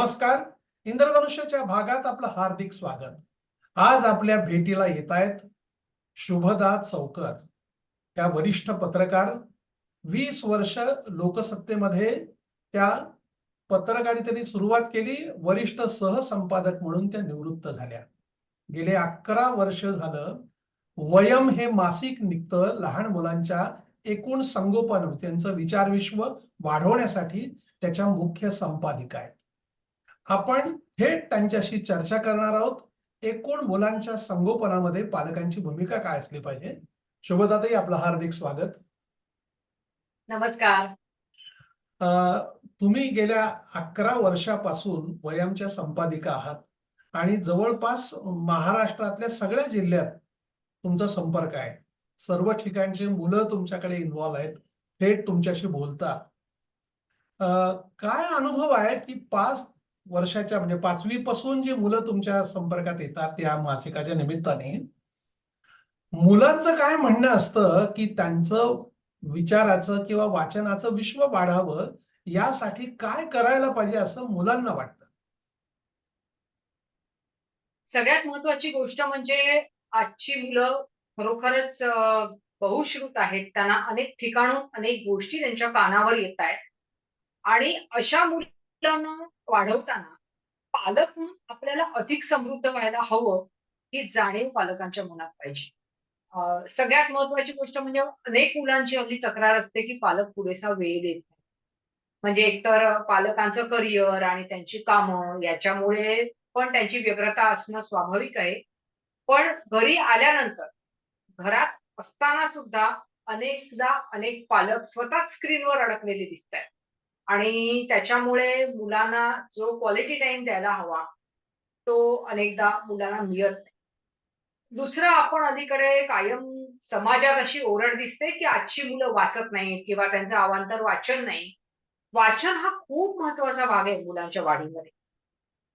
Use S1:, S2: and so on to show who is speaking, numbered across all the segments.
S1: नमस्कार. इंद्रधनुष्याच्या भागात आपलं हार्दिक स्वागत. आज आपल्या भेटीला येत आहेत शुभदा चौकर त्या वरिष्ठ पत्रकार वीस वर्ष लोकसत्तेमध्ये त्या पत्रकारितेने सुरुवात केली. वरिष्ठ सहसंपादक म्हणून त्या निवृत्त झाल्या. गेले अकरा वर्ष झालं वयम हे मासिक निघतं लहान मुलांच्या एकूण संगोपन. त्यांचं विचारविश्व वाढवण्यासाठी त्याच्या मुख्य संपादिका आहेत. आपण थेट त्यांच्याशी चर्चा करणार आहोत. एकूण मुलांच्या संगोपनामध्ये पालकांची भूमिका काय असली पाहिजे? शुभदाताई आपलं हार्दिक स्वागत.
S2: नमस्कार.
S1: अ, तुम्ही गेल्या अकरा वर्षापासून वयमच्या संपादिका आहात आणि जवळपास महाराष्ट्रातल्या सगळ्या जिल्ह्यात तुमचा संपर्क आहे. सर्व ठिकाणचे मुलं तुमच्याकडे इन्व्हॉल्व आहेत. थेट तुमच्याशी बोलतात अ, काय अनुभव आहे की पाच वर्षाच्या म्हणजे पाचवी पासून जी मुलं तुमच्या संपर्कात येतात त्या मासिकाच्या निमित्ताने मुलांचं काय म्हणणं असतं की त्यांचं विचाराचं किंवा वाचनाचं विश्व वाढावं यासाठी काय करायला पाहिजे असं मुलांना वाटतं?
S2: सगळ्यात महत्वाची गोष्ट म्हणजे आजची मुलं खरोखरच बहुश्रुत आहेत. त्यांना अनेक ठिकाणून अनेक गोष्टी त्यांच्या कानावर येत आहेत आणि अशा मुलांना वाढवताना पालक म्हणून आपल्याला अधिक समृद्ध व्हायला हवं ही जाणीव पालकांच्या मनात पाहिजे. सगळ्यात महत्वाची गोष्ट म्हणजे अनेक मुलांची हल्ली तक्रार असते की पालक पुरेसा वेळ देत नाही. म्हणजे एकतर पालकांचं करिअर आणि त्यांची कामं याच्यामुळे पण त्यांची व्यग्रता असणं स्वाभाविक आहे. पण घरी आल्यानंतर घरात असताना सुद्धा अनेकदा अनेक पालक स्वतःच स्क्रीनवर अडकलेले दिसत आहेत आणि त्याच्यामुळे मुलांना जो क्वालिटी टाइम द्यायला हवा तो अनेकदा मुलांना मिळत नाही. दुसरं आपण अलीकडे कायम समाजात अशी ओरड दिसते की आजची मुलं वाचत नाहीत किंवा त्यांचं अवांतर वाचन नाही. वाचन हा खूप महत्त्वाचा भाग आहे मुलांच्या वाढीमध्ये.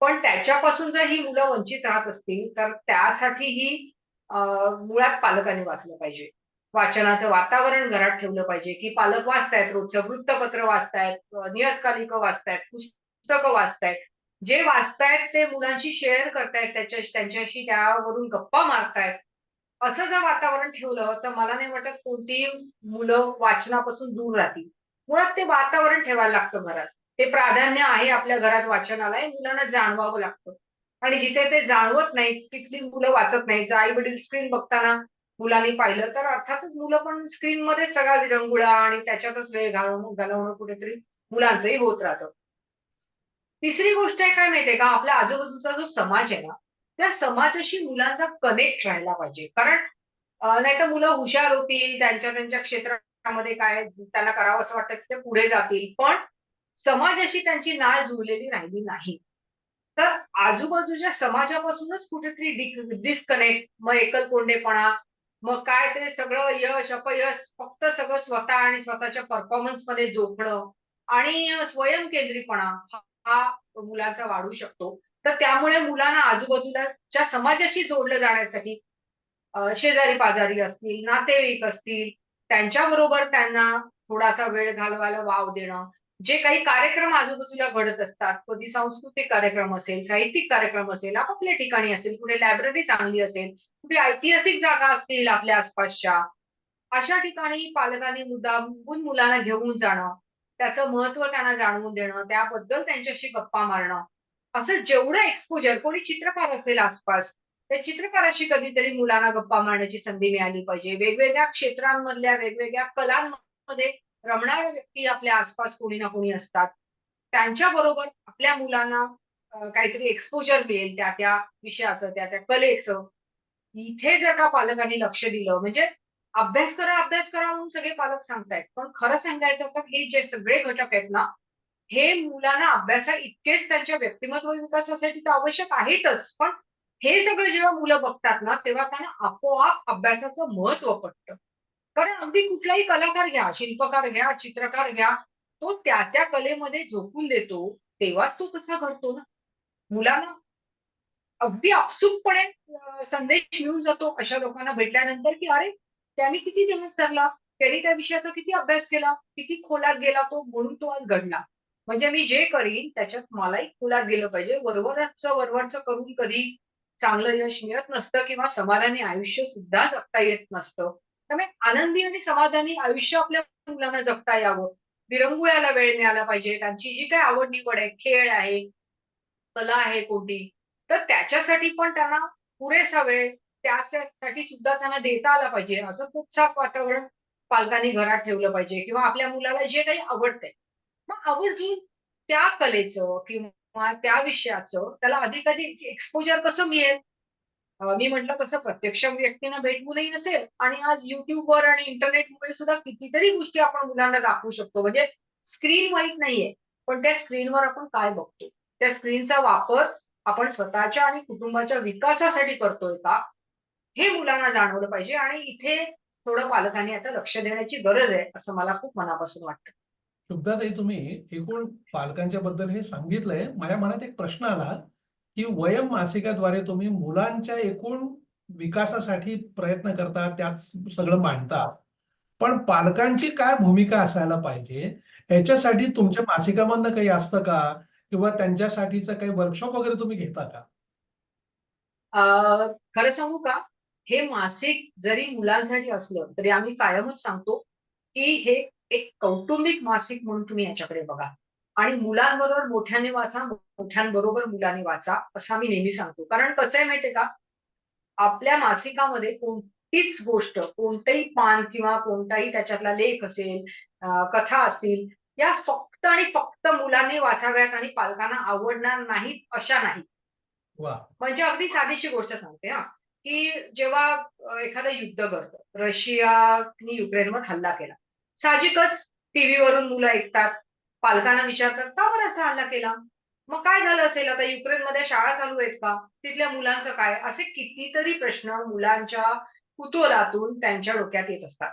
S2: पण त्याच्यापासून जर ही मुलं वंचित राहत असतील तर त्यासाठीही मुळात पालकांनी वाचलं पाहिजे. वाचनाचं वातावरण घरात ठेवलं पाहिजे की पालक वाचतायत रोजचं वृत्तपत्र वाचतायत नियतकालिक नियतकालिकं वाचतायत पुस्तकं वाचतायत. जे वाचतायत ते मुलांशी शेअर करतायत त्याच्या त्यांच्याशी त्यावरून गप्पा मारतायत. असं जर वातावरण ठेवलं तर मला नाही वाटत कोणतीही मुलं वाचनापासून दूर राहतील. मुळात ते वातावरण ठेवायला लागतं घरात. ते प्राधान्य आहे आपल्या घरात वाचनाला हे मुलांना जाणवावं लागतं. आणि जिथे ते जाणवत नाहीत तिथली मुलं वाचत नाहीत. आई वडील स्क्रीन बघताना मुलांनी पाहिलं तर अर्थातच मुलं पण स्क्रीन मध्ये सगळा विरंगुळा आणि त्याच्यातच वेळ घालवणं घालवणं कुठेतरी मुलांचंही होत राहतं. तिसरी गोष्ट आहे काय माहितीये का? आपल्या आजूबाजूचा जो समाज आहे ना त्या समाजाशी मुलांचा कनेक्ट राहायला पाहिजे. कारण नाही तर मुलं हुशार होतील त्यांच्या त्यांच्या क्षेत्रामध्ये काय त्यांना करावं असं वाटतं की ते पुढे जातील. पण समाजाशी त्यांची नाळ जुळलेली राहिली नाही. तर आजूबाजूच्या समाजापासूनच कुठेतरी डिस्कनेक्ट मग एकलकोंडेपणा मग काय ते सगळं यश अपयश फक्त सगळं स्वतः आणि स्वतःच्या परफॉर्मन्समध्ये जोखणं आणि स्वयंकेंद्रीपणा हा मुलाचा मुलांचा वाढू शकतो. तर त्यामुळे मुलांना आजूबाजूलाच्या समाजाशी जोडलं जाण्यासाठी शेजारी पाजारी असतील नातेवाईक असतील त्यांच्याबरोबर त्यांना थोडासा वेळ घालवायला वाव देणं जे काही कार्यक्रम आजूबाजूला घडत असतात कधी सांस्कृतिक कार्यक्रम असेल साहित्यिक कार्यक्रम असेल आपापल्या ठिकाणी असेल कुठे लायब्ररी चांगली असेल कुठे ऐतिहासिक जागा असतील आपल्या आसपासच्या अशा ठिकाणी पालकांनी मुद्दामून मुलांना घेऊन जाणं त्याचं महत्त्व त्यांना जाणवून देणं त्याबद्दल त्यांच्याशी गप्पा मारणं असं जेवढं एक्सपोजर कोणी चित्रकार असेल आसपास त्या चित्रकाराशी कधीतरी मुलांना गप्पा मारण्याची संधी मिळाली पाहिजे. वेगवेगळ्या क्षेत्रांमधल्या वेगवेगळ्या कलांमध्ये रमणाऱ्या व्यक्ती आपल्या आसपास कोणी ना कोणी असतात. त्यांच्या बरोबर आपल्या मुलांना काहीतरी एक्सपोजर मिळेल त्या त्या विषयाचं त्या त्या कलेचं. इथे जर का पालकांनी लक्ष दिलं म्हणजे अभ्यास करा अभ्यास करा म्हणून सगळे पालक सांगतायत. पण खरं सांगायचं तर हे जे सगळे घटक आहेत ना हे मुलांना अभ्यासा इतकेच त्यांच्या व्यक्तिमत्व विकासासाठी तर आवश्यक आहेतच. पण हे सगळं जेव्हा मुलं बघतात ना तेव्हा त्यांना आपोआप अभ्यासाचं महत्त्व पडतं कारण अगदी कुठलाही कलाकार घ्या शिल्पकार घ्या चित्रकार घ्या तो त्या त्या कलेमध्ये झोकून देतो तेव्हाच तो तसा घडतो ना मुलांना अगदी आपसुकपणे संदेश मिळून जातो अशा लोकांना भेटल्यानंतर की अरे त्याने किती दिवस धरला त्यांनी त्या विषयाचा किती अभ्यास केला किती खोलात गेला तो म्हणून तो आज घडला म्हणजे मी जे करीन त्याच्यात मलाही खोलात गेलं पाहिजे. वरवरच वरवरचं करून कधी चांगलं यश मिळत नसतं किंवा समाधानी आयुष्य सुद्धा जगता येत नसतं. त्यामुळे आनंदी आणि समाधानी आयुष्य आपल्या मुलांना जगता यावं. विरंगुळ्याला वेळ मिळाला पाहिजे. त्यांची जी काही आवड-निवड आहे, खेळ आहे, कला आहे कोणती, तर त्याच्यासाठी पण त्यांना पुरेसा वेळ त्यासाठी सुद्धा त्यांना देता आला पाहिजे. असं उत्साह वातावरण पालकांनी घरात ठेवलं पाहिजे किंवा आपल्या मुलाला जे काही आवडतंय, मग आवर्जून त्या कलेचं किंवा त्या विषयाचं त्याला अधिकाधिक एक्सपोजर कसं मिळेल? मी म्हटलं तसं प्रत्यक्ष व्यक्तींना भेटवूनही नसेल आणि आज युट्यूबवर आणि इंटरनेटमुळे सुद्धा कितीतरी गोष्टी आपण मुलांना दाखवू शकतो. म्हणजे स्क्रीन वाईट नाहीये, पण त्या स्क्रीनवर आपण काय बघतो? त्या स्क्रीनचा वापर आपण स्वतःच्या आणि कुटुंबाच्या विकासासाठी करतोय का? हे मुलांना जाणवलं पाहिजे आणि इथे थोडं पालकांनी आता लक्ष देण्याची गरज आहे, असं मला खूप मनापासून वाटतं.
S1: शुभदाताई तुम्ही एकूण पालकांच्या बद्दल हे सांगितलंय. माझ्या मनात एक प्रश्न आला, की वयम मासिकाद्वारे तुम्ही मुलांच्या एकूण विकासासाठी प्रयत्न करता, त्यात सगळं मांडता. पण पालकांची काय भूमिका असायला पाहिजे, याच्यासाठी तुमच्या मासिकामधनं काही असतं का? किंवा त्यांच्यासाठीच काही वर्कशॉप वगैरे तुम्ही घेता का?
S2: अ, खरं सांगू का? हे मासिक जरी मुलांसाठी असलं, तरी आम्ही कायमच सांगतो, की हे एक कौटुंबिक मासिक म्हणून तुम्ही याच्याकडे बघा आणि मुलांबरोबर मोठ्याने वाचा, मोठ्यांबरोबर मुलांनी वाचा, असं आम्ही नेहमी सांगतो. कारण कसं आहे माहिती का? आपल्या मासिकामध्ये कोणतीच गोष्ट, कोणतंही पान किंवा कोणताही त्याच्यातला लेख असेल, कथा असतील, या फक्त आणि फक्त मुलांनी वाचाव्यात आणि पालकांना आवडणार नाहीत, अशा नाहीत.
S1: वाह!
S2: म्हणजे अगदी साधीशी गोष्ट सांगते हां, की जेव्हा एखादं युद्ध घडतं, रशियाने युक्रेनवर हल्ला केला. साहजिकच टीव्हीवरून मुलं ऐकतात, पालकांना विचारतात, "का बरं असा हल्ला केला? मग काय झालं असेल? आता युक्रेनमध्ये शाळा चालू आहेत का? तिथल्या मुलांचं काय?" असे कितीतरी प्रश्न मुलांच्या कुतूहलातून त्यांच्या डोक्यात येत असतात.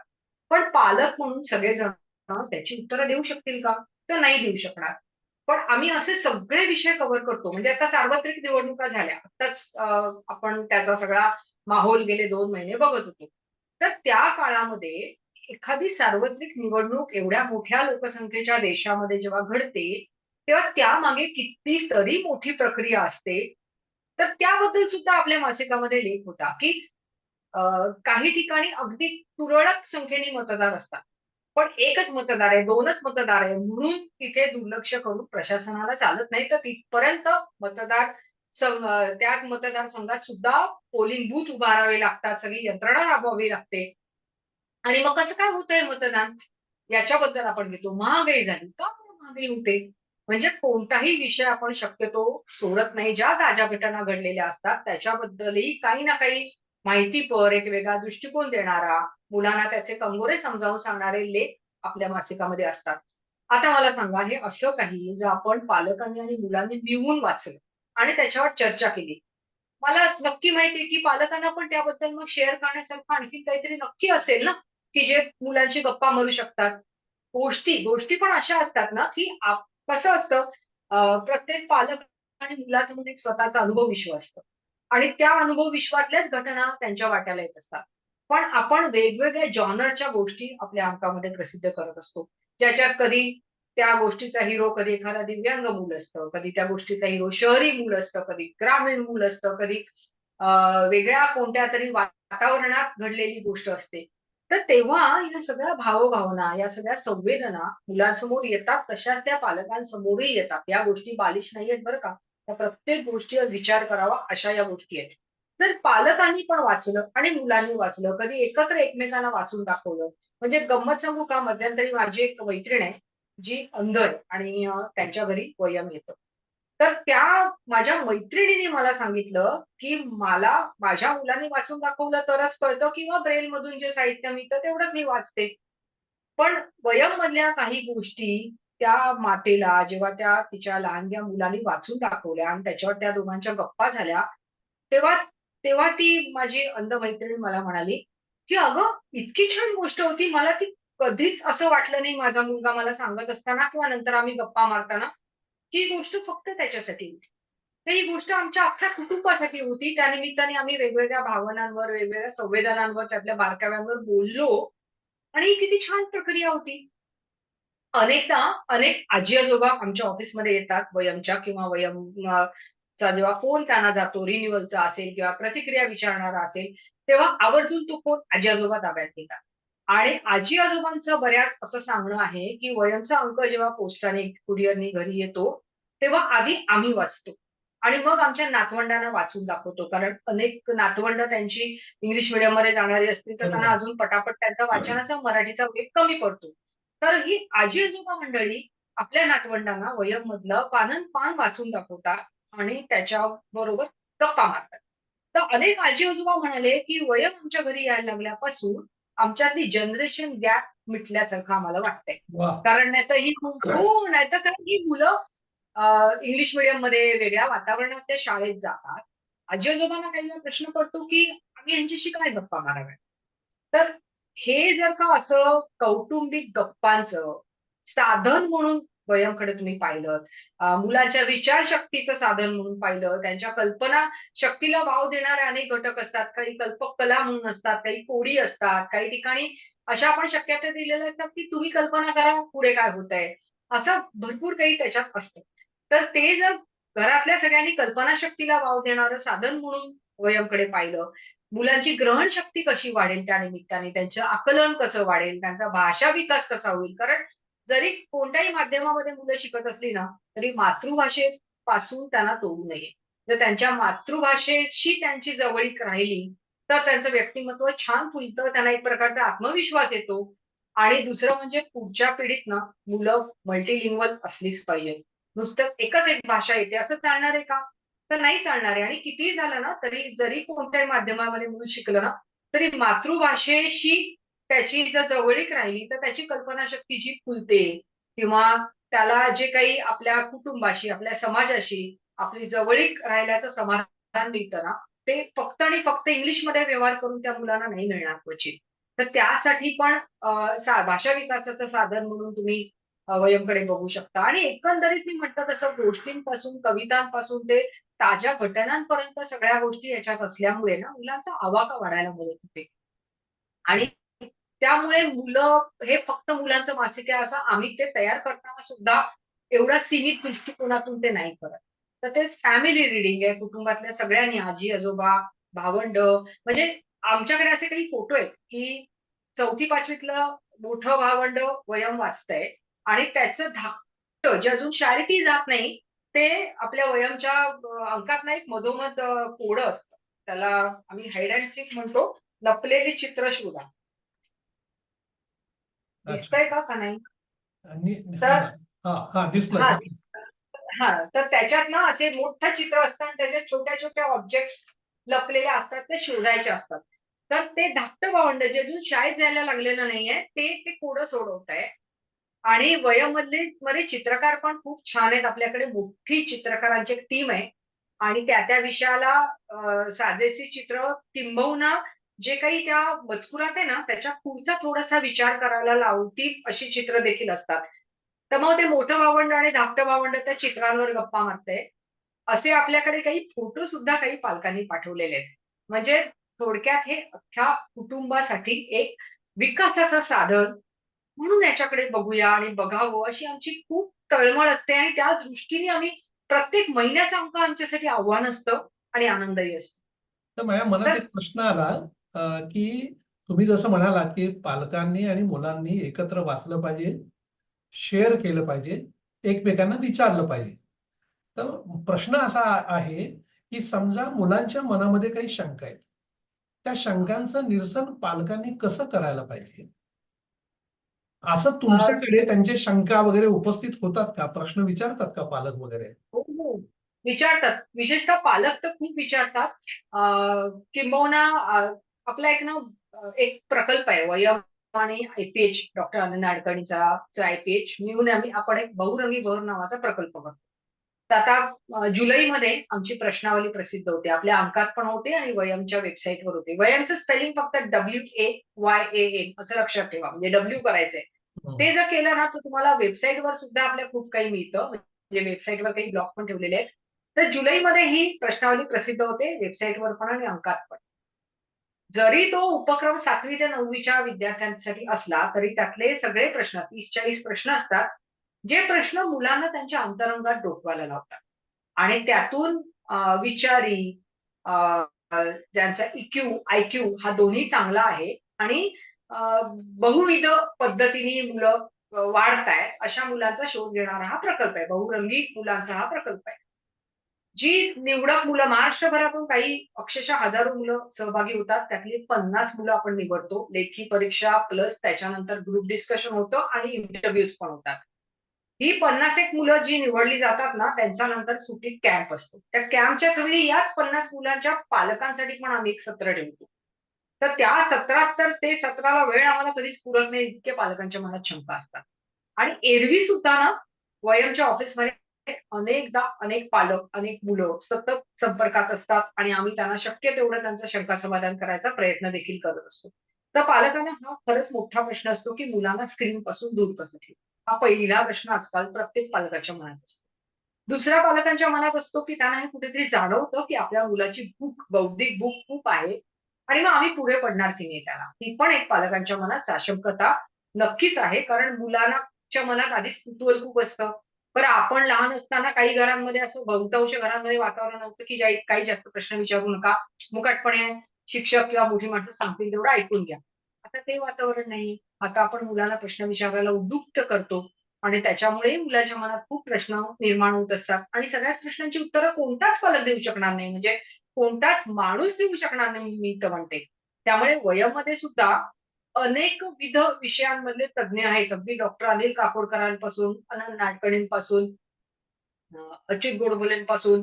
S2: पण पालक म्हणून सगळेजण त्याची उत्तरं देऊ शकतील का? तर नाही देऊ शकणार. पण आम्ही असे सगळे विषय कव्हर करतो. म्हणजे आता सार्वत्रिक निवडणुका झाल्या. आत्ताच आपण त्याचा सगळा माहोल गेले दोन महिने बघत होतो. तर त्या काळामध्ये एखादी सार्वत्रिक निवडणूक एवढ्या मोठ्या लोकसंख्येच्या देशामध्ये जेव्हा घडते, तेव्हा त्यामागे कितीतरी मोठी प्रक्रिया असते. तर त्याबद्दल सुद्धा आपल्या मासिकामध्ये लेख होता, की काही ठिकाणी अगदी तुरळक संख्येने मतदार असतात. पण एकच मतदार आहे, दोनच मतदार आहे म्हणून तिथे दुर्लक्ष करून प्रशासनाला चालत नाही. तर तिथपर्यंत मतदार संघ त्या मतदारसंघात सुद्धा पोलिंग बूथ उभारावे लागतात, सगळी यंत्रणा राबवावी लागते. आणि मग कसं काय होतंय मतदान? याच्याबद्दल आपण घेतो. महागाई झाली. का महागाई होते? म्हणजे कोणताही विषय आपण शक्यतो सोडत नाही. ज्या ताज्या घटना घडलेल्या असतात त्याच्याबद्दलही काही ना काही माहितीपर, एक वेगळा दृष्टिकोन देणारा, मुलांना त्याचे कंगोरे समजावून सांगणारे लेख आपल्या मासिकामध्ये असतात. आता मला सांगा हे असं काही जर आपण पालकांनी आणि मुलांनी मिळून वाचलं आणि त्याच्यावर चर्चा केली. मला नक्की माहिती आहे, की पालकांना पण त्याबद्दल मग शेअर करण्यासारखं आणखी काहीतरी नक्की असेल ना, की जे मुलांशी गप्पा मारू शकतात. गोष्टी, गोष्टी पण अशा असतात ना, की कसं असतं प्रत्येक पालक आणि मुलाचं म्हणून एक स्वतःचा अनुभव विश्व असतं आणि त्या अनुभव विश्वातल्याच घटना त्यांच्या वाट्याला येत असतात. पण आपण वेगवेगळ्या जॉनरच्या गोष्टी आपल्या अंकामध्ये प्रसिद्ध करत असतो. ज्याच्यात कधी त्या गोष्टीचा हिरो कधी एखादा दिव्यांग मूल असतं, कधी त्या गोष्टीचा हिरो शहरी मूल असतं, कधी ग्रामीण मूल असतं, कधी वेगळ्या कोणत्या तरी वातावरणात घडलेली गोष्ट असते. तर तेव्हा या सगळ्या भावभावना, या सगळ्या संवेदना मुलांसमोर येतात, तशाच त्या पालकांसमोरही येतात. या गोष्टी बालिश नाही आहेत बरं का. त्या प्रत्येक गोष्टीवर विचार करावा अशा या गोष्टी आहेत. जर पालकांनी पण वाचलं आणि मुलांनी वाचलं, कधी एकत्र एकमेकांना वाचून दाखवलं. म्हणजे गंमत सांगू का? मध्यंतरी माझी एक मैत्रीण आहे, जी अंध आणि त्यांच्या घरी वयम येतं. तर त्या माझ्या मैत्रिणीने मला सांगितलं, की मला माझ्या मुलांनी वाचून दाखवलं तरच कळतं किंवा ब्रेलमधून जे साहित्य मिळतं तेवढंच मी वाचते. पण वयम मधल्या काही गोष्टी त्या मातेला जेव्हा त्या तिच्या लहानग्या मुलांनी वाचून दाखवल्या आणि त्याच्यावर त्या दोघांच्या गप्पा झाल्या, तेव्हा तेव्हा ती माझी अंध मैत्रीण मला म्हणाली, की "अगं, इतकी छान गोष्ट होती. मला ती कधीच असं वाटलं नाही माझा मुलगा मला सांगत असताना किंवा नंतर आम्ही गप्पा मारताना, ही गोष्ट फक्त त्याच्यासाठी होती. तर ही गोष्ट आमच्या अख्ख्या कुटुंबासाठी होती. त्यानिमित्ताने आम्ही वेगवेगळ्या भावनांवर, वेगवेगळ्या संवेदनांवर, त्यातल्या बारकाव्यांवर बोललो आणि ही किती छान प्रक्रिया होती." अनेकदा अनेक आजी-आजोबा आमच्या ऑफिसमध्ये येतात वयमच्या किंवा वयम चा जेव्हा फोन त्यांना जातो रिन्युअलचा असेल किंवा प्रतिक्रिया विचारणारा असेल, तेव्हा आवर्जून तो फोन आजी-आजोबा ताब्यात घेतात. आणि आजी-आजोबांचं बऱ्याच असं सांगणं आहे, की वयमचा अंक जेव्हा पोस्टाने, कुरिअरनी घरी येतो, तेव्हा आधी आम्ही वाचतो आणि मग आमच्या नातवंडांना वाचून दाखवतो. कारण अनेक नातवंड त्यांची इंग्लिश मीडियममध्ये जाणारी असतील, तर त्यांना
S1: बरोबर.
S2: अजून पटापट त्यांचा वाचनाचा मराठीचा वेग कमी पडतो. तर ही आजी-आजोबा मंडळी आपल्या नातवंडांना वयममधलं पानन-पान वाचून दाखवतात आणि त्याच्याबरोबर गप्पा मारतात. तर अनेक आजी-आजोबा म्हणाले, की वयम आमच्या घरी यायला लागल्यापासून आमच्यातली जनरेशन गॅप मिटल्यासारखं आम्हाला वाटतंय. कारण नाहीतर ही हो, नाहीतर काय ही मुलं इंग्लिश मीडियममध्ये वेगळ्या वातावरणात त्या शाळेत जातात. आजी-आजोबांना काही वेळा प्रश्न पडतो, की आम्ही ह्यांच्याशी काय गप्पा माराव्या? तर हे जर का असं कौटुंबिक गप्पांचं साधन म्हणून वयमकडे तुम्ही पाहिलं मुलाच्या मुलांच्या विचारशक्तीचं साधन म्हणून पाहिलं, त्यांच्या कल्पना शक्तीला वाव देणारे अनेक घटक असतात. काही कल्पक कला म्हणून असतात, काही कोडी असतात, काही ठिकाणी अशा आपण शक्यता दिलेल्या असतात, की तुम्ही कल्पना करा पुढे काय होतंय. असं भरपूर काही त्याच्यात असतं. तर ते जर घरातल्या सगळ्यांनी कल्पनाशक्तीला वाव देणारं साधन म्हणून वयमकडे पाहिलं, मुलांची ग्रहणशक्ती कशी वाढेल त्या निमित्ताने, त्यांचं आकलन कसं वाढेल, त्यांचा भाषा विकास कसा होईल. कारण जरी कोणत्याही माध्यमामध्ये मुलं शिकत असली ना, तरी मातृभाषेपासून त्यांना तोडू नये. जर त्यांच्या मातृभाषेशी त्यांची जवळीक राहिली, तर त्यांचं व्यक्तिमत्व छान फुलतं, त्यांना एक प्रकारचा आत्मविश्वास येतो आणि दुसरं म्हणजे पुढच्या पिढीत ना मुलं मल्टीलिंग्वल असलीच पाहिजे. नुसतं एकच एक भाषा येते असं चालणार आहे का? तर नाही चालणार आहे आणि कितीही झालं ना, तरी जरी कोणत्याही माध्यमामध्ये मुलं शिकलं ना, तरी मातृभाषेशी त्याची जर जवळीक राहिली, तर त्याची कल्पनाशक्ती जी फुलते किंवा त्याला जे काही आपल्या कुटुंबाशी, आपल्या समाजाशी आपली जवळीक राहिल्याचं समाधान मिळतं ना, ते फक्त आणि फक्त इंग्लिशमध्ये व्यवहार करून त्या मुलांना नाही मिळणार क्वचित. तर त्यासाठी पण भाषा विकासाचं साधन म्हणून तुम्ही वयमकडे बघू शकता आणि एकंदरीत मी म्हटलं तसं गोष्टींपासून, कवितांपासून ते ताज्या घटनांपर्यंत सगळ्या गोष्टी याच्यात असल्यामुळे ना, मुलांचा आवाका वाढायला मदत होते. आणि त्यामुळे मुलं हे फक्त मुलांचं मासिक आहे असं आम्ही ते तयार करताना सुद्धा एवढ्या सीमित दृष्टिकोनातून ते नाही करत. तर ते फॅमिली रीडिंग आहे. कुटुंबातल्या सगळ्यांनी आजी-आजोबा, भावंड म्हणजे आमच्याकडे असे काही फोटो आहेत, की 4थी-5वीतलं मोठं भावंड वयम वाचतंय आणि त्याचं धाकट जे अजून शाळेतही जात नाही, ते आपल्या वयमच्या अंकात ना एक मधोमध कोड कोडं असतं. त्याला आम्ही हायड अँड सीक म्हणतो. लपलेली चित्र शोधा. दिसतंय का, का नाही? तर
S1: हां. दिसलं.
S2: तर त्याच्यात ना असे मोठं चित्र असतं आणि त्याच्यात छोट्या-छोट्या ऑब्जेक्ट्स लपलेले असतात, ते शोधायचे असतात. तर ते धाकटं भावंड जे अजून शाळेत जायला लागलेलं नाहीये, ते ते कोडं सोडवतंय आणि वयोमधले मध्ये चित्रकार पण खूप छान आहेत. आपल्याकडे मोठी चित्रकारांची एक टीम आहे आणि त्या-त्या विषयाला अ, साजेशी चित्र किंबहुना जे काही त्या मजकुरात आहे ना, त्याच्या पुढचा थोडासा विचार करायला लावतील अशी चित्र देखील असतात. तर मग ते मोठं भावंड आणि धाकटं भावंड त्या चित्रांवर गप्पा मारतंय. असे आपल्याकडे काही फोटो सुद्धा काही पालकांनी पाठवलेले आहेत. म्हणजे थोडक्यात हे अख्ख्या कुटुंबासाठी एक विकासाचं साधन म्हणून याच्याकडे बघूया आणि बघावं अशी आमची खूप तळमळ असते आणि त्या दृष्टीने आम्ही प्रत्येक महिन्याचा अंक आमच्यासाठी आव्हान असतं आणि आनंदही असतो.
S1: तर माझ्या मनात एक प्रश्न आला की तुम्ही जसं म्हणालात, की पालकांनी आणि मुलांनी एकत्र वाचलं पाहिजे, शेअर केलं पाहिजे, एकमेकांना विचारलं पाहिजे. तर प्रश्न असा आहे, की समजा मुलांच्या मनामध्ये काही शंका आहेत. त्या शंकांचं निरसन पालकांनी कसं करायला पाहिजे? असं तुमच्याकडे त्यांचे शंका वगैरे उपस्थित होतात का? प्रश्न विचारतात का पालक वगैरे?
S2: हो, हो. विचारतात. विशेषतः पालक तर खूप विचारतात. किंबहुना आपला एक ना एक प्रकल्प आहे वयम आणि आय-पी-एच डॉक्टर आनंद नाडकर्णीचा चा आय-पी-एच मिळून आम्ही आपण एक बहुरंगी बहर नावाचा प्रकल्प करतो. तर आता जुलैमध्ये आमची प्रश्नावली प्रसिद्ध होते. आपल्या अंकात पण होते आणि वयमच्या वेबसाईटवर होते. वयमचं स्पेलिंग फक्त डब्ल्यू-ए-वाय-ए-एम असं लक्षात ठेवा. म्हणजे डब्ल्यू करायचंय.
S1: हं.
S2: ते जर केलं ना, तर तुम्हाला वेबसाईटवर सुद्धा आपल्या खूप काही मिळतं. म्हणजे वेबसाईटवर काही ब्लॉग पण ठेवलेले आहेत. तर जुलैमध्ये ही प्रश्नावली प्रसिद्ध होते वेबसाईटवर पण आणि अंकात पण. जरी तो उपक्रम सातवी ते नववीच्या विद्यार्थ्यांसाठी असला तरी त्यातले सगळे प्रश्न तीस चाळीस प्रश्न असतात जे प्रश्न मुलांना त्यांच्या अंतरंगात डोकवायला लावतात. आणि त्यातून विचारी ज्यांचा इक्यू आयक्यू हा दोन्ही चांगला आहे. आणि बहुविध पद्धतीने मुलं वाढतायत अशा मुलांचा शोध घेणारा हा प्रकल्प आहे. बहुरंगी मुलांचा हा प्रकल्प आहे. जी निवडक मुलं महाराष्ट्रभरातून काही अक्षरशः हजारो मुलं सहभागी होतात त्यातली पन्नास मुलं आपण निवडतो. लेखी परीक्षा प्लस त्याच्यानंतर ग्रुप डिस्कशन होतं आणि इंटरव्ह्यूज पण होतात. ही पन्नास एक मुलं जी निवडली जातात ना त्यांच्या नंतर सुट्टीत कॅम्प असतो. त्या कॅम्पच्या सगळी याच पन्नास मुलांच्या पालकांसाठी पण आम्ही एक सत्र ठेवतो. तर त्या सत्रात तर ते सत्राला वेळ आम्हाला कधीच पुरत नाही इतके पालकांच्या मनात शंका असतात. आणि एरवी सुद्धा ना वयमच्या ऑफिसमध्ये अनेकदा अनेक पालक अनेक मुलं सतत संपर्कात असतात आणि आम्ही त्यांना शक्य तेवढं त्यांचं शंका समाधान करायचा प्रयत्न देखील करत असतो. तर पालकांना हा खरंच मोठा प्रश्न असतो की मुलांना स्क्रीन पासून दूर कसं ठेवू? हा पहिला प्रश्न आजकाल प्रत्येक पालकाच्या मनात असतो. दुसऱ्या पालकांच्या मनात असतो की त्यांना हे कुठेतरी जाणवतं की आपल्या मुलाची भूक बौद्धिक भूक खूप आहे आणि मग आम्ही पुढे पडणार की नाही त्याला. ही पण एक पालकांच्या मनात साशंकता नक्कीच आहे कारण मुलांच्या मनात आधीच कुतूहल खूप असतं. बरं आपण लहान असताना काही घरांमध्ये असं बहुतांश घरांमध्ये वातावरण होतं की ज्या काही जास्त प्रश्न विचारू नका. मुकाटपणे शिक्षक किंवा मोठी माणसं सांगतील तेवढं ऐकून घ्या. आता ते वातावरण नाही. आता आपण मुलांना प्रश्न विचारायला उद्युक्त करतो आणि त्याच्यामुळे मुलाच्या मनात खूप प्रश्न निर्माण होत असतात. आणि सगळ्याच प्रश्नांची उत्तरं कोणताच पालक देऊ शकणार नाही. म्हणजे कोणताच माणूस देऊ शकणार नाही मी तर म्हणते. त्यामुळे वयामध्ये सुद्धा अनेक विध विषयांमधले तज्ज्ञ आहेत. अगदी डॉक्टर अनिल काकोडकरांपासून अनंत नाडकणींपासून अच्युत गोडबोलेंपासून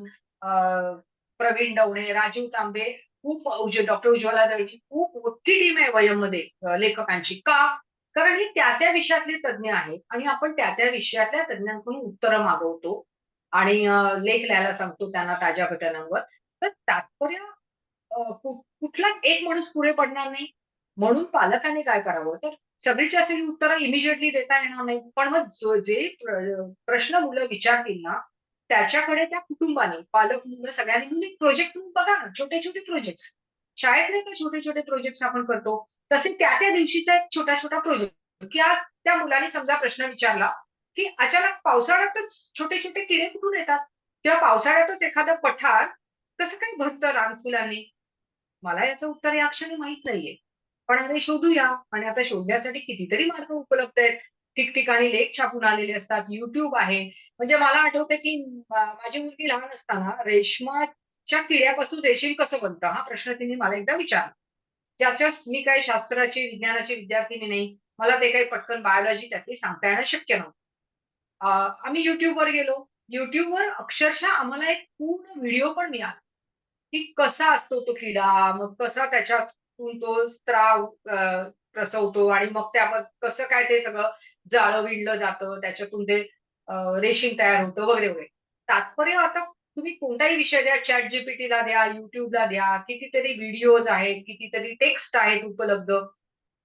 S2: प्रवीण डवणे राजीव तांबे खूप डॉक्टर उज्ज्वला दळवी खूप मोठी टीम आहे वयममध्ये लेखकांची. का? कारण हे त्या त्या विषयातले तज्ज्ञ आहेत आणि आपण त्या त्या विषयातल्या तज्ज्ञांकडून उत्तरं मागवतो आणि लेख लिहायला सांगतो त्यांना ताज्या घटनांवर. तर तात्पर्य कुठला एक माणूस पुढे पडणार नाही? म्हणून पालकांनी काय करावं? तर सगळीच्या सगळी उत्तरं इमिजिएटली देता येणार नाही पण मग जो- जे प्रश्न मुलं विचारतील ना त्याच्याकडे त्या कुटुंबाने पालक मुलं सगळ्यांनी म्हणून प्रोजेक्ट प्रोजेक्ट बघा ना छोटे छोटे प्रोजेक्ट शाळेत नाही का छोटे छोटे प्रोजेक्ट आपण करतो? तसे त्या त्या दिवशीचा एक छोटा छोटा प्रोजेक्ट की आज त्या मुलाने समजा प्रश्न विचारला की अचानक पावसाळ्यातच छोटे छोटे किडे कुठून येतात? किंवा पावसाळ्यातच एखादा पठार कसं काही भरतं रानफुलांनी? मला याचं उत्तर या क्षणी माहीत नाहीये. पण आता शोधूया. आणि आता शोधण्यासाठी कितीतरी मार्ग उपलब्ध आहेत. ठिकठिकाणी लेख छापून आलेले असतात. युट्यूब आहे. म्हणजे मला आठवतं की माझी मुलगी लहान असताना रेशमाच्या किड्यापासून रेशीम कसं बनतं? हा प्रश्न तिने मला एकदा विचारला. ज्याच्या मी काही शास्त्राची विज्ञानाची विद्यार्थिनी नाही. मला ते काही पटकन बायोलॉजी त्यातली सांगता येणं शक्य नव्हतं. आम्ही युट्यूबवर गेलो. युट्यूबवर अक्षरशः आम्हाला एक पूर्ण व्हिडिओ पण मिळाला. की कसा असतो तो किडा? मग कसा त्याच्यातून तो स्त्राव प्रसवतो आणि मग त्यावर कसं काय ते सगळं जाळं विणलं जातं त्याच्यातून ते रेशीम तयार होतं वगैरे वगैरे. तात्पर्य आता तुम्ही कोणताही विषय द्या चॅट जीपीटीला द्या युट्यूबला द्या कितीतरी व्हिडिओज आहेत कितीतरी टेक्स्ट आहेत उपलब्ध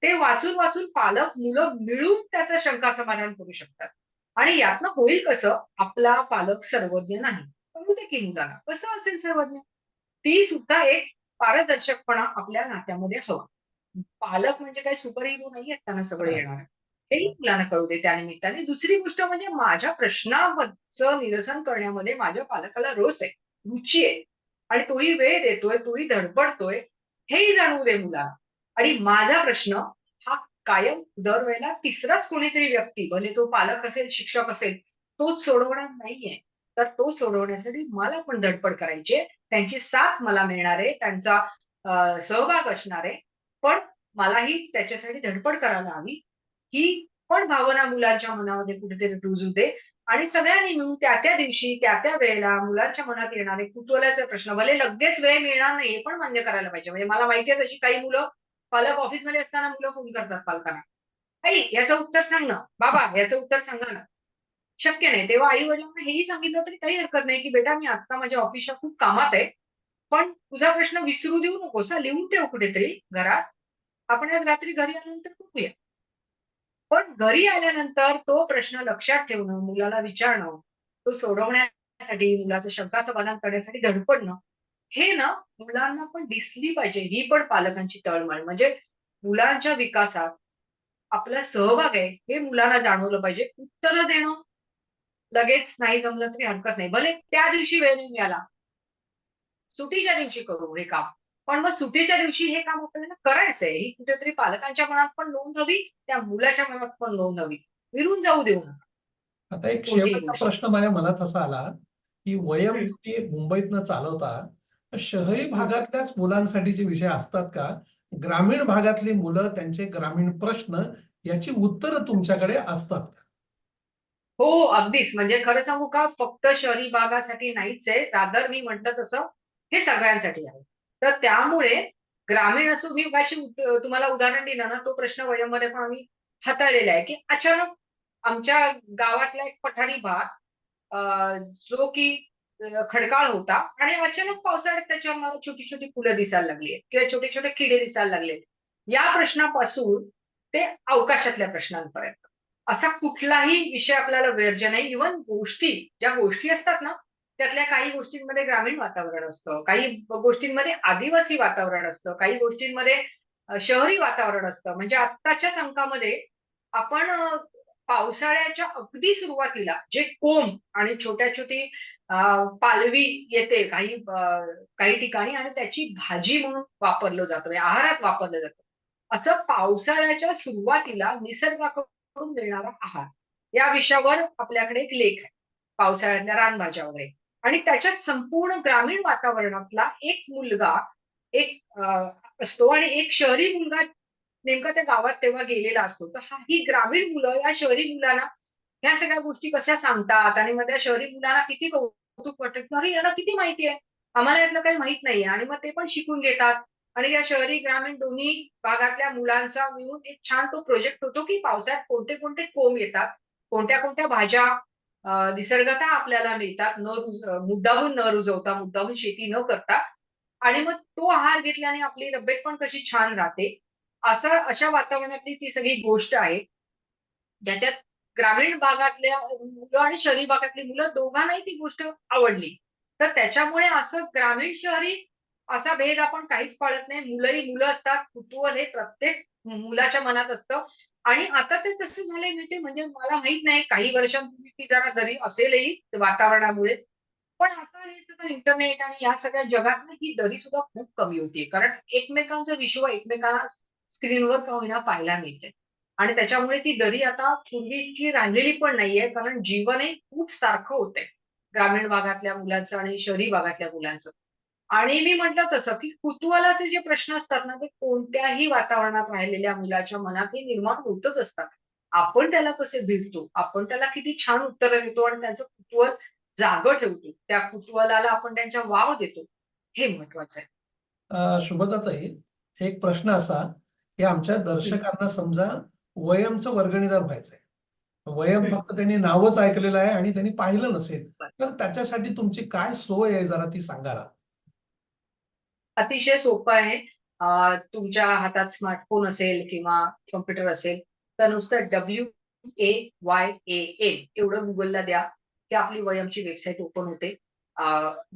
S2: ते वाचून वाचून पालक मुलं मिळून त्याचं शंका समाधान करू शकतात. आणि यातनं होईल कसं आपला पालक सर्वज्ञ नाही. कळू दे की मुलाला. कसं असेल सर्वज्ञ? ती सुद्धा एक पारदर्शकपणा आपल्या नात्यामध्ये हवा. पालक म्हणजे काही सुपर हिरो नाही आहेत त्यांना सगळं येणार. हेही मुलांना कळू दे त्या निमित्ताने. दुसरी गोष्ट म्हणजे माझ्या प्रश्नाचं निरसन करण्यामध्ये माझ्या पालकाला रस आहे रुची आहे. आणि तोही वेळ देतोय तोही धडपडतोय हेही जाणवू दे मुलाला आणि माझा प्रश्न हा कायम दरवेळेला तिसराच कोणीतरी व्यक्ती भले तो पालक असेल शिक्षक असेल तोच सोडवणार नाहीये. तर तो सोडवण्यासाठी मला पण धडपड करायची त्यांची साथ मला मिळणार आहे. त्यांचा सहभाग असणार आहे. पण मलाही त्याच्यासाठी धडपड करायला हवी. ही पण भावना मुलांच्या मनामध्ये कुठेतरी रुजू दे आणि सगळ्यांनी मिळून त्या त्या दिवशी त्या त्या वेळेला मुलांच्या मनात येणारे कुतूहलाचा प्रश्न भले लगेच वेळ मिळणार नाही हे पण मान्य करायला पाहिजे. म्हणजे मला माहिती आहे तशी काही मुलं पालक ऑफिसमध्ये असताना मुलं फोन करतात पालकांना. आई याचं उत्तर सांग ना. बाबा याचं उत्तर सांगा ना. शक्य नाही. तेव्हा आई वडिलांना हेही सांगितलं तरी काही हरकत नाही की बेटा मी आता माझ्या ऑफिसच्या खूप कामात आहे पण तुझा प्रश्न विसरू देऊ नकोस हा लिहून ठेव कुठेतरी घरात. आपण आज रात्री घरी आल्यानंतर बघूया. पण घरी आल्यानंतर तो प्रश्न लक्षात ठेवणं मुलाला विचारणं तो सोडवण्यासाठी मुलाचं शंका समाधान करण्यासाठी धडपडणं हे ना मुलांना पण दिसली पाहिजे. ही पण पालकांची तळमळ. म्हणजे मुलांच्या विकासात आपला सहभाग आहे हे मुलांना जाणवलं पाहिजे. उत्तरं देणं लगेच नाही जमलं तरी हरकत नाही. भले त्या दिवशी वेळ नाही मिळाला. सुट्टीच्या दिवशी करू हे काम. पण मग सुट्टीच्या दिवशी हे काम आपल्याला करायचंय. ही कुठेतरी पालकांच्या मनात पण नोंद हवी त्या मुलाच्या मनात पण नोंद हवी. विरून जाऊ देऊ नका.
S1: आता एक शेवटचा. प्रश्न माझ्या मनात असा आला की वयम. तुम्ही मुंबईतनं चालवता शहरी भागातल्याच मुलांसाठीचे विषय असतात का? ग्रामीण भागातली मुलं त्यांचे ग्रामीण प्रश्न याची उत्तरं तुमच्याकडे असतात का?
S2: हो अगदीच. म्हणजे खरं सांगू का फक्त शहरी भागासाठी नाहीच आहे. दादर मी म्हटलं तसं हे सगळ्यांसाठी आहे. तर त्यामुळे ग्रामीण असो मी काशी तुम्हाला उदाहरण दिलं ना तो प्रश्न वयममध्ये पण आम्ही हाताळलेला आहे की अचानक आमच्या गावातला एक पठारी भाग जो की खडकाळ होता आणि अचानक पावसाळ्यात त्याच्यावर मला छोटी छोटी फुलं दिसायला लागली किंवा छोटे छोटे किडे दिसायला लागले या प्रश्नापासून ते अवकाशातल्या प्रश्नांपर्यंत. असा कुठलाही विषय आपल्याला वर्ज्य नाही. इव्हन गोष्टी ज्या गोष्टी असतात ना त्यातल्या काही गोष्टींमध्ये ग्रामीण वातावरण असतं. काही गोष्टींमध्ये आदिवासी वातावरण असतं. काही गोष्टींमध्ये शहरी वातावरण असतं. म्हणजे आत्ताच्याच अंकामध्ये आपण पावसाळ्याच्या अगदी सुरुवातीला जे कोंब आणि छोट्या छोटी पालवी येते काही काही ठिकाणी आणि त्याची भाजी म्हणून वापरलं जातं. म्हणजे आहारात वापरलं जातं. असं पावसाळ्याच्या सुरुवातीला निसर्गाकडून मिळणारा आहार या विषयावर आपल्याकडे एक लेख आहे. पावसाळ्यातल्या रानभाज्या वगैरे आणि त्याच्यात संपूर्ण ग्रामीण वातावरणातला एक मुलगा एक असतो आणि एक शहरी मुलगा नेमका त्या गावात तेव्हा गेलेला असतो. तर हा ही ग्रामीण मुलं या शहरी मुलांना ह्या सगळ्या गोष्टी कशा सांगतात? आणि मग त्या शहरी मुलांना किती कौतुक वाटत? अरे याला किती माहिती आहे? आम्हाला यातलं काही माहीत नाहीये. आणि मग ते पण शिकून घेतात. आणि या शहरी ग्रामीण दोन्ही भागातल्या मुलांचा मिळून एक छान तो प्रोजेक्ट होतो की पावसाळ्यात कोणते कोणते कोंब येतात कोणत्या कोणत्या भाज्या निसर्गता आपल्याला मिळतात न रुज मुद्दाहून न रुजवता मुद्दाहून शेती न करता. आणि मग तो आहार घेतल्याने आपली तब्येत पण कशी छान राहते. असं अशा वातावरणातली ती सगळी गोष्ट आहे. ज्याच्यात ग्रामीण भागातल्या मुलं आणि शहरी भागातली मुलं दोघांनाही ती गोष्ट आवडली. तर त्याच्यामुळे असं ग्रामीण शहरी असा भेद आपण काहीच पाळत नाही. मुलंही मुलं असतात. कुतूहल हे प्रत्येक मुलाच्या मनात असतं. आणि आता ते तसं झालंय माहितीये? म्हणजे मला माहीत नाही. काही वर्षांपूर्वी ती जरा दरी असेलही वातावरणामुळे. पण आता हे सगळं इंटरनेट आणि या सगळ्या जगात ना ही दरी सुद्धा खूप कमी होतीये. कारण एकमेकांचं विश्व एकमेकांना स्क्रीनवर का होईना पाहायला मिळते आणि त्याच्यामुळे ती दरी आता पूर्वी इतकी राहिलेली पण नाहीये. कारण जीवनही खूप सारखं होतंय. ग्रामीण भागातल्या मुलांचं आणि शहरी भागातल्या मुलांचं. आणि मी म्हटलं तसं की कुतूहलाचे जे प्रश्न असतात ना ते कोणत्याही वातावरणात राहिलेल्या मुलाच्या मनात हे निर्माण होतच असतात. आपण त्याला कसे भिडतो आपण त्याला किती छान उत्तरं देतो आणि त्याचं कुतूहल जागं ठेवतो. त्या कुतूहलाला आपण त्यांच्या वाव देतो. हे महत्वाचं आहे.
S1: शुभदाताई एक प्रश्न असा की आमच्या दर्शकांना समजा वयमचं वर्गणीदार व्हायचंय. वयम. फक्त त्यांनी नावच ऐकलेलं आहे आणि त्यांनी पाहिलं नसेल. तर त्याच्यासाठी तुमची काय सोय आहे जरा ती सांगाला?
S2: अतिशय सोपं आहे. तुमच्या हातात स्मार्टफोन असेल किंवा कॉम्प्युटर असेल तर नुसतं W A Y A N एवढं गुगलला द्या की आपली वयमची वेबसाईट ओपन होते.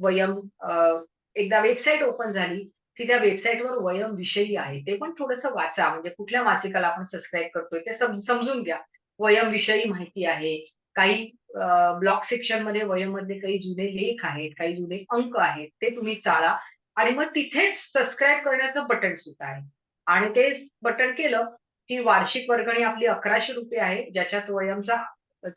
S2: वयम एकदा वेबसाईट ओपन झाली की त्या वेबसाईटवर वयम विषयी आहे. ते पण थोडंसं वाचा. म्हणजे कुठल्या मासिकाला आपण सबस्क्राईब करतोय ते सम- समजून घ्या. वयम विषयी माहिती आहे. काही ब्लॉक सेक्शनमध्ये वयम काही जुने लेख आहेत काही जुने अंक आहेत ते तुम्ही चाळा. आणि मग तिथेच सबस्क्राईब करण्याचं बटन सुद्धा आहे. आणि ते बटन केलं की वार्षिक वर्गणी आपली अकराशे रुपये आहे ज्याच्यात वयमचा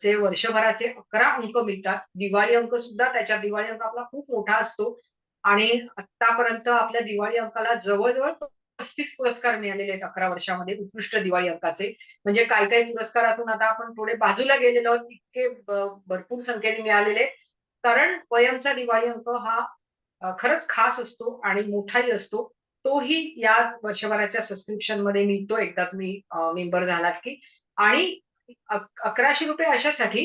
S2: चे वर्षभराचे अकरा अंक मिळतात. दिवाळी अंक सुद्धा त्याच्या दिवाळी अंक आपला खूप मोठा असतो. आणि आतापर्यंत आपल्या दिवाळी अंकाला जवळजवळ पस्तीस पुरस्कार मिळालेले आहेत अकरा वर्षामध्ये उत्कृष्ट दिवाळी अंकाचे. म्हणजे काही काही पुरस्कारातून आता आपण थोडे बाजूला गेलेलो आहोत इतके भरपूर संख्येने मिळालेले आहेत. कारण वयमचा दिवाळी अंक हा खरंच खास असतो आणि मोठाही असतो. तोही या वर्षभराच्या सबस्क्रिप्शनमध्ये मिळतो. एकदा तुम्ही मेंबर झालात की. आणि अकराशे रुपये अशासाठी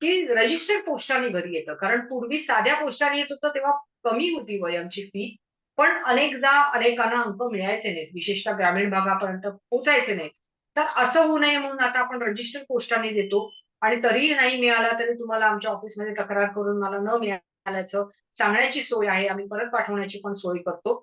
S2: की रजिस्टर्ड पोस्टाने घरी येतं. कारण पूर्वी साध्या पोस्टाने येत होतं तेव्हा कमी होती वयमची फी पण अनेकदा अनेकांना अंक मिळायचे नाहीत. विशेषतः ग्रामीण भागापर्यंत पोहोचायचे नाहीत. तर असं होऊ नये म्हणून आता आपण रजिस्टर्ड पोस्टाने देतो. आणि तरीही नाही मिळाला तरी तुम्हाला आमच्या ऑफिसमध्ये तक्रार करून मला न मिळाला आल्याचं सांगण्याची सोय आहे आम्ही परत पाठवण्याची पण सोय करतो.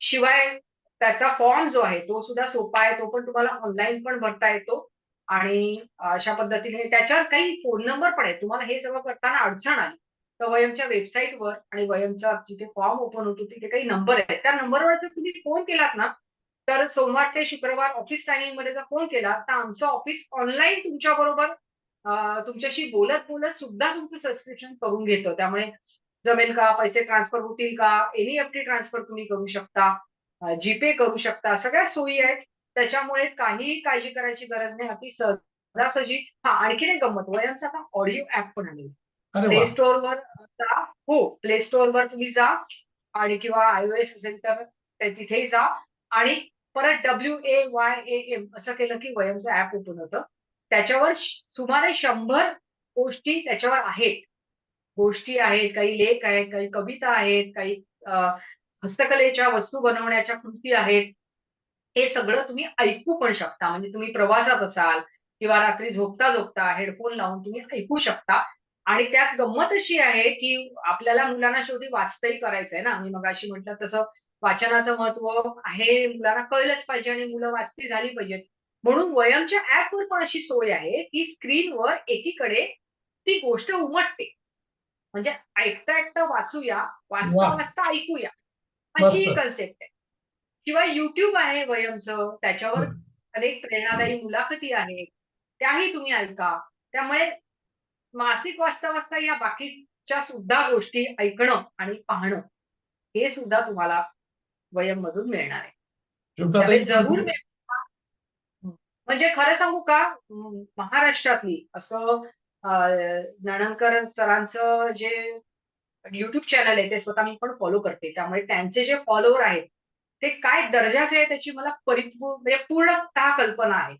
S2: शिवाय त्याचा फॉर्म जो आहे तो सुद्धा सोपा आहे तो पण तुम्हाला ऑनलाईन पण भरता येतो. आणि अशा पद्धतीने त्याच्यावर काही फोन नंबर पण आहे तुम्हाला हे सगळं करताना अडचण आली तर वयमच्या वेबसाईटवर आणि वयमचा जिथे फॉर्म ओपन होतो तिथे काही नंबर आहेत. त्या नंबरवर जर तुम्ही फोन केलात ना तर सोमवार ते शुक्रवार ऑफिस टायमिंगमध्ये जर फोन केला तर आमचं ऑफिस ऑनलाईन तुमच्या बरोबर तुमच्याशी बोलत बोलत सुद्धा तुमचं सबस्क्रिप्शन करून घेतं. त्यामुळे जमेल का? पैसे ट्रान्सफर होतील का? एनईएफटी ट्रान्सफर तुम्ही करू शकता. जीपे करू शकता. सगळ्या सोयी आहेत. त्याच्यामुळे काहीही काळजी करायची गरज नाही. अति सहजासहजी. हा आणखीन एक गंमत. वयमचा आता ऑडिओ ऍप पण आहे.
S1: अरे
S2: प्ले
S1: वा.
S2: स्टोअरवर जा. हो प्ले स्टोअरवर तुम्ही जा. आणि किंवा आयओएस असेल तर ते तिथेही जा. आणि परत W A Y A M असं केलं की वयमचं ऍप ओपन होतं. त्याच्यावर सुमारे शंभर गोष्टी त्याच्यावर आहेत. गोष्टी आहेत काही लेख आहेत काही कविता आहेत काही हस्तकलेच्या वस्तू बनवण्याच्या कृती आहेत. हे सगळं तुम्ही ऐकू पण शकता. म्हणजे तुम्ही प्रवासात असाल किंवा रात्री झोपता झोपता हेडफोन लावून तुम्ही ऐकू शकता. आणि त्यात गंमत अशी आहे की आपल्याला मुलांना शेवटी वाचतही करायचं आहे ना. मी मग अशी म्हटलं तसं वाचनाचं महत्त्व आहे मुलांना कळलंच पाहिजे आणि मुलं वाचती झाली पाहिजेत. म्हणून वयमच्या ऍपवर पण अशी सोय आहे की स्क्रीनवर एकीकडे ती गोष्ट उमटते म्हणजे ऐकता ऐकता वाचूया वाचता. वाचता ऐकूया अशी. कन्सेप्ट आहे शिवाय युट्यूब आहे वयमचं त्याच्यावर. अनेक प्रेरणादायी मुलाखती आहेत त्याही तुम्ही ऐका त्यामुळे मासिक वाचता वाचता या बाकीच्या सुद्धा गोष्टी ऐकणं आणि पाहणं हे सुद्धा तुम्हाला वयम मधून मिळणार आहे जरूर. म्हणजे खरं सांगू का? महाराष्ट्रातली असं नणनकर सरांचं जे युट्यूब चॅनल आहे ते स्वतः मी पण फॉलो करते. त्यामुळे त्यांचे जे फॉलोअर आहेत ते काय दर्जाचे आहे त्याची मला परिपूर्ण म्हणजे पूर्णतः कल्पना आहे.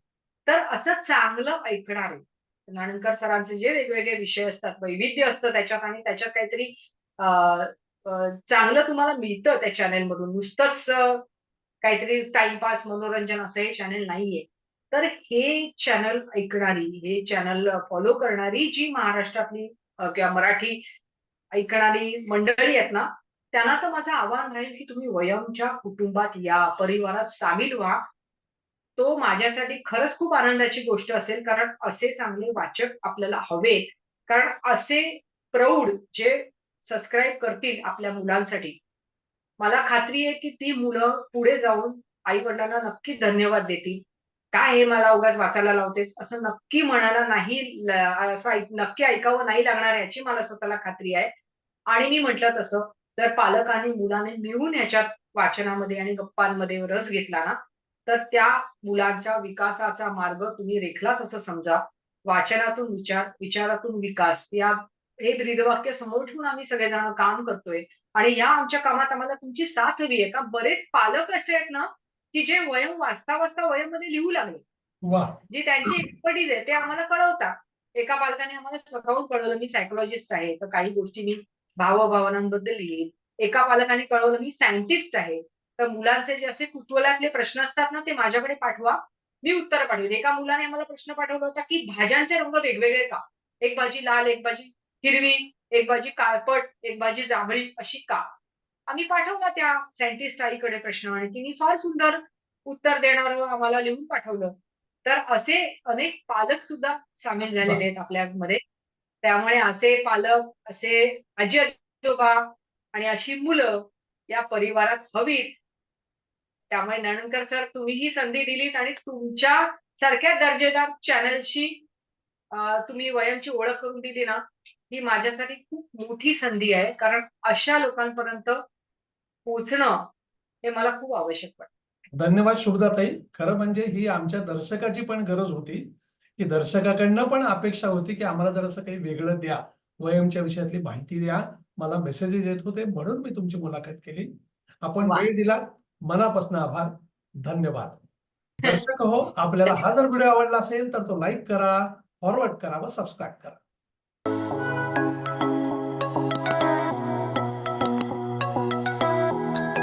S2: तर असं चांगलं ऐकणार आहे नाणंदकर सरांचे जे वेगवेगळे विषय असतात वैविध्य असतं त्याच्यात आणि त्याच्यात काहीतरी चांगलं तुम्हाला मिळतं त्या चॅनेलमधून नुसतंच काहीतरी टाइमपास मनोरंजन असं हे चॅनेल नाहीये. तर हे चॅनल ऐकणारी हे चॅनल फॉलो करणारी जी महाराष्ट्रातली किंवा मराठी ऐकणारी मंडळी आहेत ना त्यांना तर माझं आव्हान राहील की तुम्ही वयमच्या कुटुंबात या परिवारात सामील व्हा. तो माझ्यासाठी खरंच खूप आनंदाची गोष्ट असेल कारण असे चांगले वाचक आपल्याला हवेत. कारण असे प्रौढ जे सबस्क्राईब करतील आपल्या मुलांसाठी मला खात्री आहे की ती मुलं पुढे जाऊन आई वडिलांना नक्की धन्यवाद देतील. काय हे मला उगाच वाचायला लावतेस? असं नक्की म्हणायला नाही असं नक्की ऐकावं नाही लागणार याची मला स्वतःला खात्री आहे. आणि मी म्हटलं तसं जर पालकांनी मुलाने मिळून याच्यात वाचनामध्ये आणि गप्पांमध्ये रस घेतला ना तर त्या मुलांच्या विकासाचा मार्ग तुम्ही रेखला तसं समजा? वाचनातून विचार विचारातून विकास. या हे ब्रीदवाक्य समोर ठेवून आम्ही सगळेजण काम करतोय. आणि या आमच्या कामात आम्हाला तुमची साथ हवी आहे का? बरेच पालक असे आहेत ना की जे वयम वाचता वाचता वयममध्ये लिहू लागले. जी त्यांची एक्सपर्टीज आहे ते आम्हाला कळवतात एका पालकाने आम्हाला स्वतःहून कळवलं मी सायकोलॉजिस्ट आहे तर काही गोष्टी मी भावभावनांबद्दल लिहीन. एका पालकाने कळवलं मी सायंटिस्ट आहे. तर मुलांचे जे असे कुतूहलातले प्रश्न असतात ना ते माझ्याकडे पाठवा. मी उत्तर पाठवेन. एका मुलाने आम्हाला प्रश्न पाठवला होता की भाज्यांचे रंग वेगवेगळे का? एक भाजी लाल एक भाजी हिरवी एक भाजी काळपट एक भाजी जांभळी अशी का? आम्ही पाठवला त्या सायंटिस्ट आईकडे प्रश्न आणि तिने फार सुंदर उत्तर देणार आम्हाला लिहून पाठवलं. तर असे अनेक पालक सुद्धा सामील झालेले आहेत आपल्यामध्ये त्यामुळे असे पालक असे आजी आजोबा आणि अशी मुलं या परिवारात हवीत. त्यामुळे नणंदकर सर तुम्ही ही संधी दिलीत आणि तुमच्या सारख्या दर्जेदार चॅनलशी तुम्ही वयमची ओळख करून दिली ना ही माझ्यासाठी खूप मोठी संधी आहे. कारण अशा लोकांपर्यंत पोहोचणं हे मला खूप आवश्यक वाटतं.
S1: धन्यवाद शुभदाताई. खरं म्हणजे ही आमच्या दर्शकाची पण गरज होती की दर्शकाकडनं पण अपेक्षा होती की आम्हाला जर असं काही वेगळं द्या वयमच्या विषयातली माहिती द्या मला मेसेजेस येत होते म्हणून मी तुमची मुलाखत केली. आपण. वेळ दिला मनापासून आभार धन्यवाद. दर्शक हो आपल्याला हा जर व्हिडिओ आवडला असेल तर तो लाईक करा फॉरवर्ड करा व सबस्क्राईब करा.